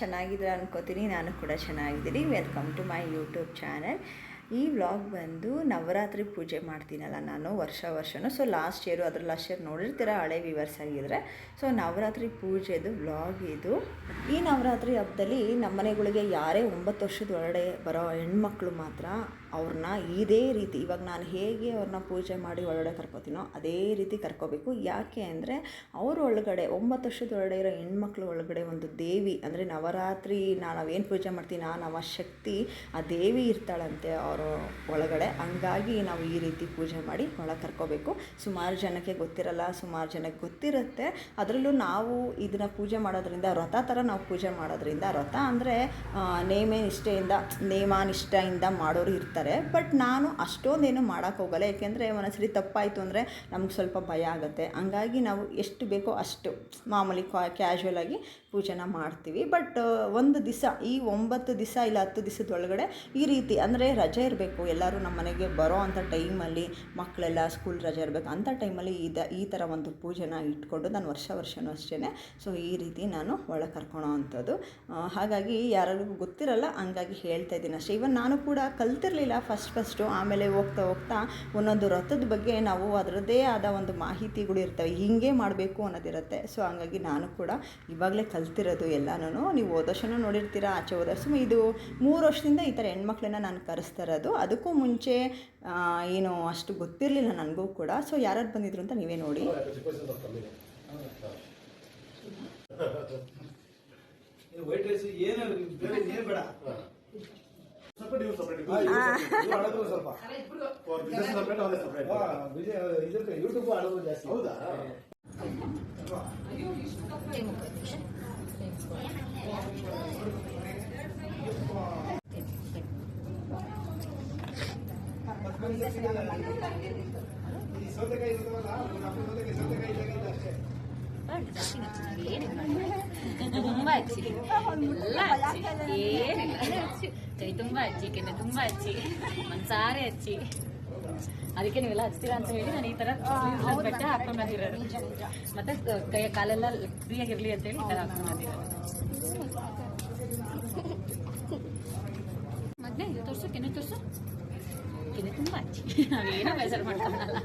ಚೆನ್ನಾಗಿದ್ರೆ ಅನ್ಕೋತೀನಿ. ನಾನು ಕೂಡ ಚೆನ್ನಾಗಿದ್ದೀನಿ. Welcome to my YouTube channel ಈ ವ್ಲಾಗ್ ಬಂದು ನವರಾತ್ರಿ ಪೂಜೆ ಮಾಡ್ತೀನಲ್ಲ ನಾನು ವರ್ಷ ವರ್ಷನೂ. ಸೊ ಲಾಸ್ಟ್ ಇಯರು ಅದ್ರ ಲಾಸ್ಟ್ ಇಯರ್ ನೋಡಿರ್ತೀರ, ಹಳೆ ವಿವರ್ಸ್ ಆಗಿದ್ರೆ. ಸೊ ನವರಾತ್ರಿ ಪೂಜೆದು ವ್ಲಾಗ್ ಇದು. ಈ ನವರಾತ್ರಿ ಹಬ್ಬದಲ್ಲಿ ನಮ್ಮನೆಗಳಿಗೆ ಯಾರೇ ಒಂಬತ್ತು ವರ್ಷದ ಒಳಗಡೆ ಬರೋ ಹೆಣ್ಮಕ್ಳು ಮಾತ್ರ ಅವ್ರನ್ನ ಇದೇ ರೀತಿ, ಇವಾಗ ನಾನು ಹೇಗೆ ಅವ್ರನ್ನ ಪೂಜೆ ಮಾಡಿ ಒಳಗಡೆ ಕರ್ಕೋತೀನೋ ಅದೇ ರೀತಿ ಕರ್ಕೋಬೇಕು. ಯಾಕೆ ಅಂದರೆ, ಅವ್ರ ಒಳಗಡೆ, ಒಂಬತ್ತು ವರ್ಷದ ಒಳಗಡೆ ಇರೋ ಹೆಣ್ಮಕ್ಳು ಒಳಗಡೆ ಒಂದು ದೇವಿ, ಅಂದರೆ ನವರಾತ್ರಿ ನಾವೇನು ಪೂಜೆ ಮಾಡ್ತೀವಿ ಆ ನವಶಕ್ತಿ ಆ ದೇವಿ ಇರ್ತಾಳಂತೆ, ಅವರು ಒಳಗಡೆ. ಹಂಗಾಗಿ ನಾವು ಈ ರೀತಿ ಪೂಜೆ ಮಾಡಿ ಒಳಗೆ ಕರ್ಕೋಬೇಕು. ಸುಮಾರು ಜನಕ್ಕೆ ಗೊತ್ತಿರಲ್ಲ, ಸುಮಾರು ಜನಕ್ಕೆ ಗೊತ್ತಿರುತ್ತೆ. ಅದರಲ್ಲೂ ನಾವು ಇದನ್ನು ಪೂಜೆ ಮಾಡೋದ್ರಿಂದ ವ್ರತ ಥರ ನಾವು ಪೂಜೆ ಮಾಡೋದ್ರಿಂದ ವ್ರತ ಅಂದರೆ ನೇಮ ನಿಷ್ಠೆಯಿಂದ ನೇಮಾನಿಷ್ಠೆಯಿಂದ ಮಾಡೋರು ಇರ್ತಾರೆ. ಬಟ್ ನಾನು ಅಷ್ಟೊಂದೇನು ಮಾಡೋಕ್ಕೆ ಹೋಗಲ್ಲ. ಏಕೆಂದರೆ ಒಂದೊಂದ್ಸರಿ ತಪ್ಪಾಯಿತು ಅಂದರೆ ನಮ್ಗೆ ಸ್ವಲ್ಪ ಭಯ ಆಗುತ್ತೆ. ಹಂಗಾಗಿ ನಾವು ಎಷ್ಟು ಬೇಕೋ ಅಷ್ಟು ಮಾಮೂಲಿ ಕ್ಯಾಶುವಲ್ ಆಗಿ ಪೂಜೆನ ಮಾಡ್ತೀವಿ. ಬಟ್ ಒಂದು ದಿವಸ ಈ ಒಂಬತ್ತು ದಿವಸ ಇಲ್ಲ ಹತ್ತು ದಿವಸದೊಳಗಡೆ ಈ ರೀತಿ ಅಂದರೆ ರಜೆ ಇರಬೇಕು. ಎಲ್ಲರೂ ನಮ್ಮ ಮನೆಗೆ ಬರೋ ಅಂಥ ಟೈಮಲ್ಲಿ ಮಕ್ಕಳೆಲ್ಲ ಸ್ಕೂಲ್ ರಜೆ ಇರಬೇಕು. ಅಂಥ ಟೈಮಲ್ಲಿ ಇದ ಈ ಥರ ಒಂದು ಪೂಜೆನ ಇಟ್ಕೊಂಡು ನಾನು ವರ್ಷ ವರ್ಷವೂ ಅಷ್ಟೇ ಸೊ ಈ ರೀತಿ ನಾನು ಒಳಗೆ ಕರ್ಕೊಳೋ ಅಂಥದ್ದು. ಹಾಗಾಗಿ ಯಾರಿಗೂ ಗೊತ್ತಿರಲ್ಲ, ಹಂಗಾಗಿ ಹೇಳ್ತಾ ಇದ್ದೀನಿ ಅಷ್ಟೇ. ಇವನ್ ನಾನು ಕೂಡ ಕಲ್ತಿರಲಿಲ್ಲ ಫಸ್ಟ್ ಫಸ್ಟು ಆಮೇಲೆ ಹೋಗ್ತಾ ಹೋಗ್ತಾ ಒಂದೊಂದು ವ್ರತದ ಬಗ್ಗೆ ನಾವು ಅದರದ್ದೇ ಆದ ಒಂದು ಮಾಹಿತಿಗಳು ಇರ್ತವೆ. ಹಿಂಗೆ ಮಾಡಬೇಕು ಅನ್ನೋದಿರುತ್ತೆ. ಸೊ ಹಂಗಾಗಿ ನಾನು ಕೂಡ ಇವಾಗಲೇ ಕಲ್ತಿರೋದು ಎಲ್ಲನೂ. ನೀವು ಓದೋಷನೂ ನೋಡಿರ್ತೀರಾ, ಆಚೆ ವರ್ಷ. ಇದು ಮೂರು ವರ್ಷದಿಂದ ಈ ಥರ ಹೆಣ್ಮಕ್ಳನ್ನ ನಾನು ಕರೆಸ್ತಾ ಅದಕ್ಕೂ ಮುಂಚೆ ಏನು ಅಷ್ಟು ಗೊತ್ತಿರಲಿಲ್ಲ ನನಗೂ ಕೂಡ. ಸೊ ಯಾರ್ಯಾರು ಬಂದಿದ್ರು ಅಂತ ನೀವೇ ನೋಡಿ. ವೈಟ್ ತುಂಬಾ ಹಚ್ಚಿ ಎಲ್ಲ ಹಚ್ಚಿ ಏನಿಲ್ಲ ಕೈ ತುಂಬಾ ಹಚ್ಚಿ ಕೆನೆ ತುಂಬಾ ಹಚ್ಚಿ ಮನ್ಸಾರೆ ಅಚ್ಚಿ ಅದಕ್ಕೆ ನೀವೆಲ್ಲ ಹಚ್ತೀರಾ ಅಂತ ಹೇಳಿ ನಾನು ಈ ತರ ಬಟ್ಟೆ ಹಾಕೊಂಡು ಬಂದಿರೋದು ಮತ್ತೆ ಕೈ ಕಾಲೆಲ್ಲ ಫ್ರೀಯಾಗಿರ್ಲಿ ಅಂತ ಹೇಳಿ ಈ ತರ ಹಾಕೊಂಡು ಬಂದಿರೋದು ಇದು ತೋರ್ಸು, ಕೆನೆ ತೋರ್ಸು. ಕೆನೆ ತುಂಬಾ ಹಚ್ಚಿ ನಾವೇನೋ ಬೇಜಾರು ಮಾಡ್ಕೊಳಲ್ಲ.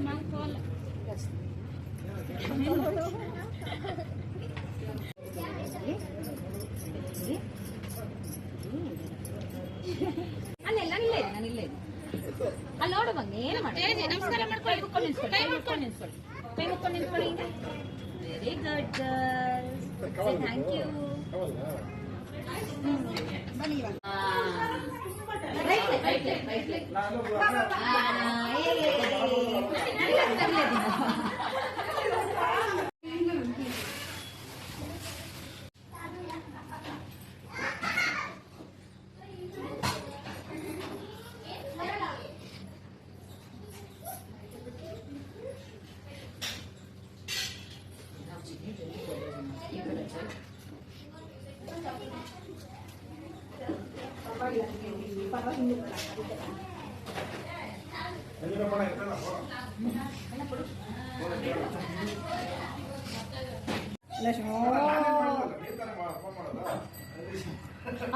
ಮಾಡ್ಕೊಂಡು ಅಲ್ಲೆಲ್ಲ ಇಲ್ಲೇ ನಾನು ಇಲ್ಲೇ ಅಲ್ಲಿ ನೋಡು ಬಂದು ಏನು ಮಾಡಿ ನಮಸ್ಕಾರ ಮಾಡ್ಕೊಳ್ಳಿ. ನಿಂತ್ಕೊಳ್ಳಿ ಕೈ Very good girls. Say thank you. Right leg, right leg, right leg.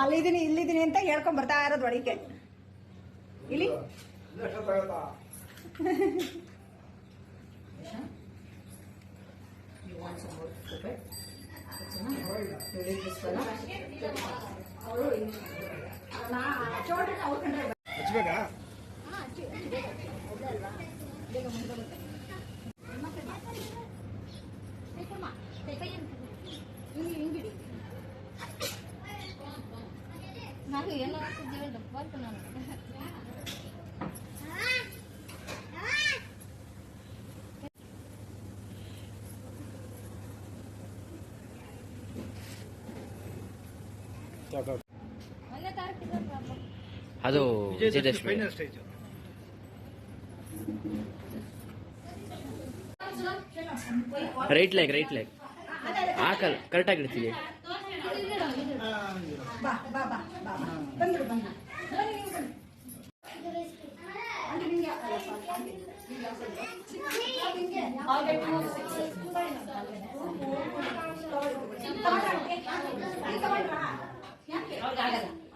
ಅಲ್ಲಿದ್ದೀನಿ ಇಲ್ಲಿದ್ದೀನಿ ಅಂತ ಹೇಳ್ಕೊಂಡ್ ಬರ್ತಾ ಇರೋದು ಒಳಗೆ ಇಲ್ಲಿ ಅವರು? ಹಚ್ಬೇಕಾ ನಾನು ಎಲ್ಲ ಹಾಕಿದ್ದೇವೆ ಡಬ್ಬ ನಾನು ಅದು Vijayadashami right leg right leg ಹಾಕಲ್ ಕರೆಕ್ಟಾಗಿ ಇಡ್ತೀವಿ ಬಾ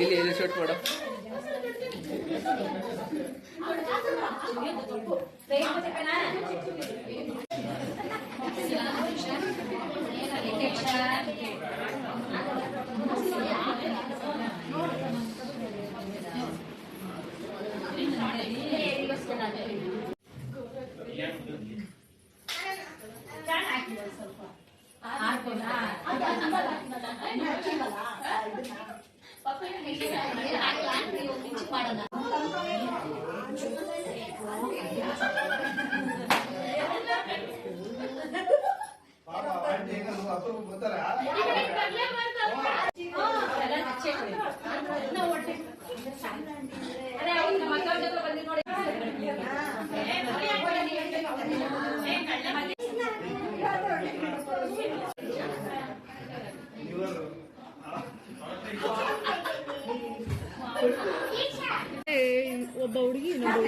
ಇಲ್ಲಿ ಇಲ್ಲಿ ಶೂಟ್ ಮಾಡು? ಪಾಪ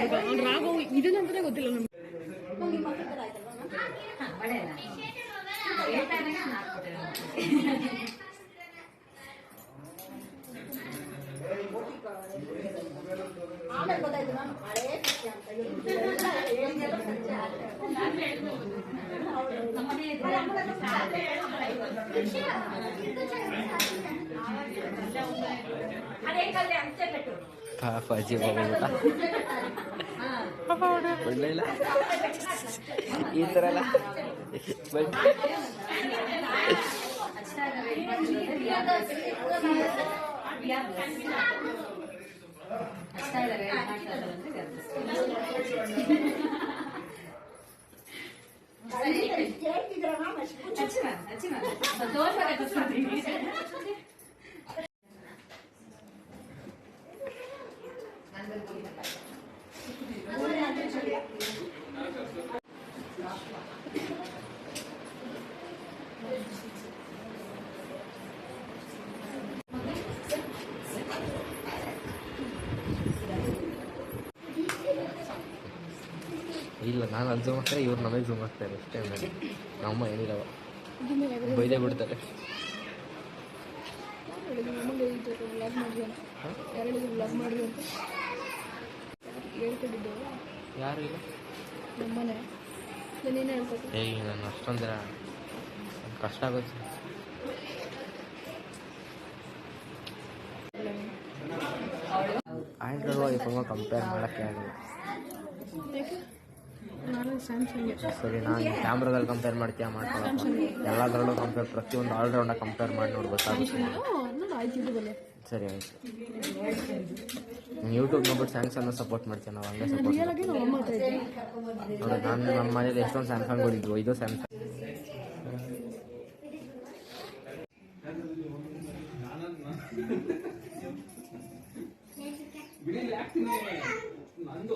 ಹುಡುಗಿ ಇನ್ನೊಬ್ಬ ಹುಡುಗ ಅವ್ನು ರಾಘವ್ ಇದನ್ನಂತಾನೆ ಗೊತ್ತಿಲ್ಲ ನಮ್ಗೆ ಪಾಪ ಅಜ್ಜಿ ಹೋಗ್ಬಿಟ್ಟ ಒಳ್ಳೆ ಇಲ್ಲ ಈ ಥರ ಎಲ್ಲ ಬನ್ನಿ. ಇಲ್ಲ ನಾನು ಅಲ್ಲಿ ಜೂಮ್ ಆಗ್ತಾರೆ ಇವ್ರು ನಮಗೆ ಜೂಮ್ ಆಗ್ತಾರೆ ಅಷ್ಟೇ ಮೇಲೆ ನಮ್ಮ ಏನಿಲ್ಲವ ಬೈದೇ ಬಿಡ್ತಾರೆ. ಯಾರು ಇಲ್ಲ? ನೀನೇ ಅಷ್ಟೊಂದಿರ ಕಷ್ಟ ಆಗುತ್ತೆ ಆ್ಯಂಡ್ರಾಯ್ಡ್ ಐಫೋನ್ ಕಂಪೇರ್ ಮಾಡೋಕ್ಕೆ ಆಗಲ್ಲ. ಸರಿ ನಾನು ಕ್ಯಾಮ್ರಾದಲ್ಲಿ ಕಂಪೇರ್ ಮಾಡ್ತೀಯ ಮಾಡ್ಕೊಳ್ಳೋಣ ಎಲ್ಲದರಲ್ಲೂ ಕಂಪೇರ್ ಪ್ರತಿಯೊಂದು ಆಲ್ರೌಂಡಾಗಿ ಕಂಪೇರ್ ಮಾಡಿ ನೋಡ್ಬೇಕಾಗುತ್ತೆ ಸರಿ ಆಯಿತು. ಯೂಟ್ಯೂಬ್ ನೋಡ್ಬಿಟ್ಟು ಸ್ಯಾಮ್ಸಂಗ್ ಸಪೋರ್ಟ್ ಮಾಡ್ತೀವಿ ನಾವು ಹಂಗೆ ಸಪೋರ್ಟ್ ನಾನು ನಮ್ಮ ಮನೇಲಿ ಎಷ್ಟೊಂದು ಸ್ಯಾಮ್ಸಂಗ್ ಇದ್ವು ಇದು ಸ್ಯಾಮ್ಸಂಗ್ ನಂದು.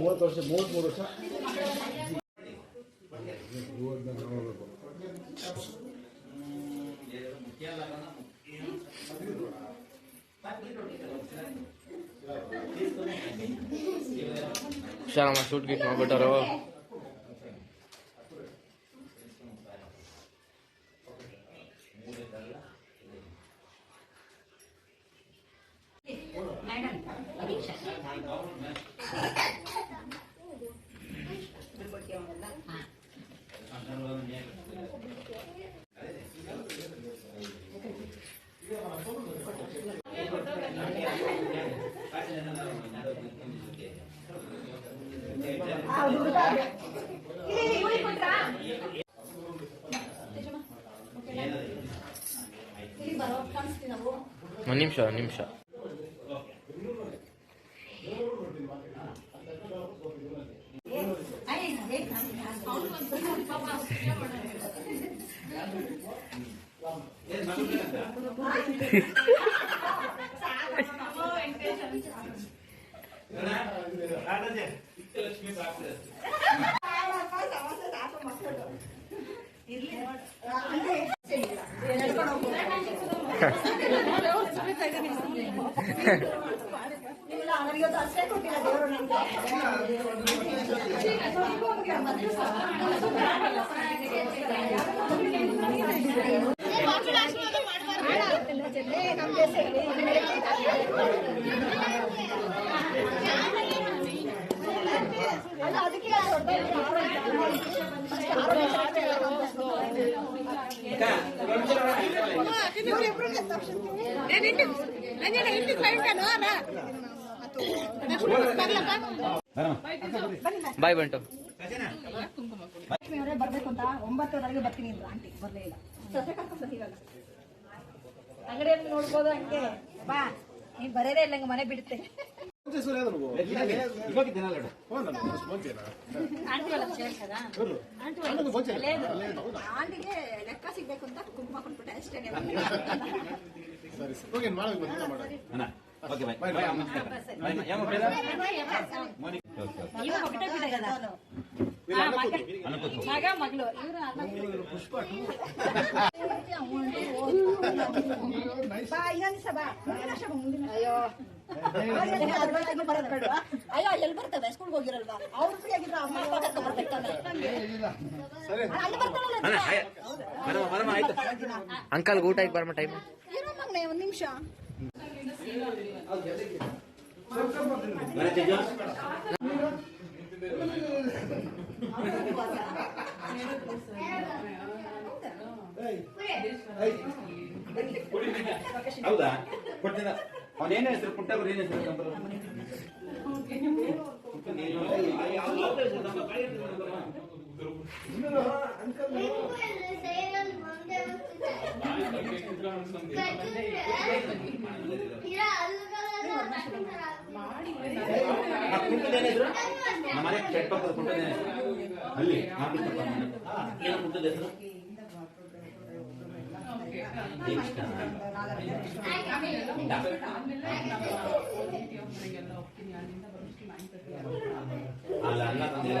ಮೂವತ್ತು ವರ್ಷ ಮೂವತ್ತ್ಮೂರು ವರ್ಷ ಹುಷಾರಮ್ಮ ಶೂಟ್ ಗೀಟ್ ಮಾಡ್ಬಿಟ್ಟಾರು ಒಂದು ನಿಮಿಷ ನಿಮಿಷ. ಬಾಯ್ ಬಂಟು. ಲಕ್ಷ್ಮಿಯವರೇ ಬರ್ಬೇಕು ಅಂತ ಒಂಬತ್ತುವರೆಗೆ ಬರ್ತೀನಿ ಆಂಟಿ, ಬರ್ಲೇ ಇಲ್ಲ. ಕರ್ಕೊಂಡು ಅಂಗಡಿಯಲ್ಲಿ ನೋಡ್ಬೋದು ಹಂಗೆ. ಬಾ. ನೀನ್ ಬರೇ ಇಲ್ಲ ಮನೆ ಬಿಡುತ್ತೆ. ಆಂಟಿಗೆ ಲೆಕ್ಕ ಸಿಗ್ಬೇಕು ಅಂತ ಕುಂಕುಮ ಹಾಕೊಂಡ್ಬಿಟ್ಟೆ ಅಷ್ಟೇ ಸರಿ ಸರಿ ಓಕೆ ಮಾಡಿ ಓಕೆ ಬೈ ಬೈ ಸಭಾ ಅಯ್ಯೋ. ಅಯ್ಯೋ ಎಲ್ಲಿ ಬರ್ತದೆ ಸ್ಕೂಲ್ಗೆ ಹೋಗಿರಲ್ವಾ? ಅವ್ರು ಫ್ರೀ ಆಗಿದ್ರು ಅಮ್ಮ. ಅಲ್ಲಿ ಅಂಕಲ್ ಊಟ ಆಗಿ ಬರಮ್ಮ ಟೈಮ್ ಇರೋ ಮಗನೇ ಒಂದ್ ನಿಮಿಷ. ಹೌದಾ? ಕೊಡ್ತೀನ ಅವನೇನು ಹೆಸರು? ಪುಟ್ಟವ್ರು ಏನು ಹೆಸರು? ಕಂಬರು ಕುಂಟದ ಏನು ಹೆಸರು ನಮ್ಮ ಮನೆ ಚೆಟ್ ಪಕ್ಕದ ಅಲ್ಲಿ ಮಾಡ್ಬಿಟ್ಟಪ್ಪ ಏನು ಕುಂಟದ ಹೆಸರು ದೀಕ್ಷಾ. ಅಲ್ಲ ಅಲ್ಲ ತಂದಿಲ್ಲ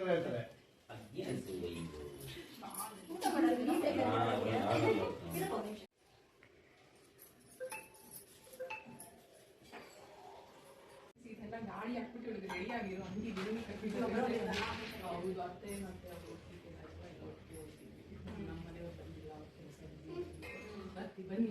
ಗಾಳಿ ಹಾಕ್ಬಿಟ್ಟು ರೆಡಿ ಆಗಿರೋ ಹಂಗೆ ಗಿಡನ ಕಟ್ಬಿಟ್ಟು ಹೌದು ಅತ್ತೆ ಮತ್ತೆ ಅವ್ರು ಒಟ್ಟಿಗೆ ಒಟ್ಟಿಗೆ ಹೋಗ್ತೀವಿ. ನಮ್ಮ ಮನೆಯವ್ರು ಬಂದಿಲ್ಲ ಅವ್ರ ಕೆಲಸ ಬರ್ತೀವಿ ಬನ್ನಿ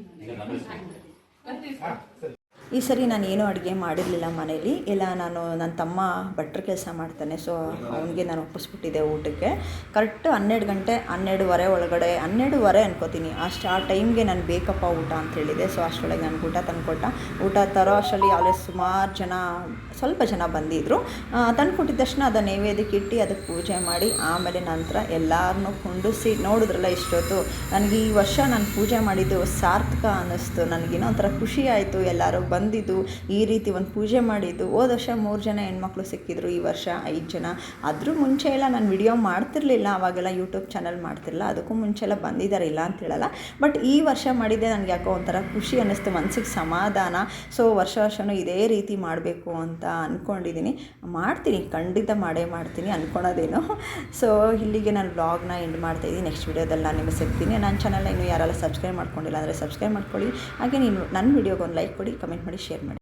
ಈ ಸರಿ ನಾನು ಏನೂ ಅಡುಗೆ ಮಾಡಿರಲಿಲ್ಲ ಮನೇಲಿ. ಇಲ್ಲ, ನಾನು ನನ್ನ ತಮ್ಮ ಭಟ್ರ ಕೆಲಸ ಮಾಡ್ತಾನೆ ಸೊ ಅವನಿಗೆ ನಾನು ಒಪ್ಪಿಸ್ಬಿಟ್ಟಿದ್ದೆ ಊಟಕ್ಕೆ. ಕರೆಕ್ಟ್ ಹನ್ನೆರಡು ಗಂಟೆ, ಹನ್ನೆರಡುವರೆ ಒಳಗಡೆ, ಹನ್ನೆರಡುವರೆ ಅನ್ಕೋತೀನಿ. ಅಷ್ಟು, ಆ ಟೈಮ್ಗೆ ನಾನು ಬೇಕಪ್ಪ ಊಟ ಅಂತ ಹೇಳಿದೆ. ಸೊ ಅಷ್ಟರೊಳಗೆ ನನಗೆ ಊಟ ತಂದುಕೊಟ್ಟ. ಊಟ ತರೋ ಅಷ್ಟರಲ್ಲಿ ಅವಲೇ ಸುಮಾರು ಜನ, ಸ್ವಲ್ಪ ಜನ ಬಂದಿದ್ದರು ತಂದುಕೊಟ್ಟಿದ್ದ ತಕ್ಷಣ ಅದನ್ನು ನೈವೇದ್ಯಕ್ಕೆ ಇಟ್ಟು ಅದಕ್ಕೆ ಪೂಜೆ ಮಾಡಿ, ಆಮೇಲೆ ನಂತರ ಎಲ್ಲರನ್ನೂ ಕುಂಡಿಸಿ ನೋಡಿದ್ರಲ್ಲ ಇಷ್ಟೊತ್ತು. ನನಗೆ ಈ ವರ್ಷ ನಾನು ಪೂಜೆ ಮಾಡಿದ್ದು ಸಾರ್ಥಕ ಅನ್ನಿಸ್ತು. ನನಗೇನೋ ಒಂಥರ ಖುಷಿ ಆಯಿತು. ಎಲ್ಲರೂ ಬಂದಿದ್ದು, ಈ ರೀತಿ ಒಂದು ಪೂಜೆ ಮಾಡಿದ್ದು, ಹೋದ ವರ್ಷ ಮೂರು ಜನ ಹೆಣ್ಮಕ್ಳು ಸಿಕ್ಕಿದ್ರು, ಈ ವರ್ಷ ಐದು ಜನ. ಅದ್ರ ಮುಂಚೆ ಎಲ್ಲ ನಾನು ವಿಡಿಯೋ ಮಾಡ್ತಿರ್ಲಿಲ್ಲ, ಅವಾಗೆಲ್ಲ ಯೂಟ್ಯೂಬ್ ಚಾನಲ್ ಮಾಡ್ತಿರಲಿಲ್ಲ, ಅದಕ್ಕೂ ಮುಂಚೆ ಎಲ್ಲ ಬಂದಿದ್ದಾರೆ ಇಲ್ಲ ಅಂತ ಹೇಳಲ್ಲ. ಬಟ್ ಈ ವರ್ಷ ಮಾಡಿದ್ದೆ ನನಗೆ ಯಾಕೋ ಒಂಥರ ಖುಷಿ ಅನ್ನಿಸ್ತು ಮನಸ್ಸಿಗೆ ಸಮಾಧಾನ. ಸೊ ವರ್ಷ ವರ್ಷವೂ ಇದೇ ರೀತಿ ಮಾಡಬೇಕು ಅಂತ ಅಂದ್ಕೊಂಡಿದ್ದೀನಿ ಮಾಡ್ತೀನಿ, ಖಂಡಿತ ಮಾಡೇ ಮಾಡ್ತೀನಿ ಅಂದ್ಕೊಳೋದೇನು ಸೊ ಇಲ್ಲಿಗೆ ನಾನು ವ್ಲಾಗ್ನ ಎಂಡ್ ಮಾಡ್ತಾಯಿದ್ದೀನಿ ನೆಕ್ಸ್ಟ್ ವೀಡಿಯೋದಲ್ಲಿ ನಾನು ನಿಮಗೆ ಸಿಗ್ತೀನಿ. ನನ್ನ ಚಾನಲ್ನ ಇನ್ನೂ ಯಾರೆಲ್ಲ ಸಬ್ಸ್ಕ್ರೈಬ್ ಮಾಡ್ಕೊಂಡಿಲ್ಲ ಅಂದರೆ ಸಬ್ಸ್ಕ್ರೈಬ್ ಮಾಡ್ಕೊಳ್ಳಿ. ಹಾಗೆ ನೀನು ನನ್ನ ವೀಡಿಯೋಗೆ ಒಂದು ಲೈಕ್ ಕೊಡಿ ಕಮೆಂಟ್ ಮಾಡಿ ಶೇರ್ ಮಾಡಿ.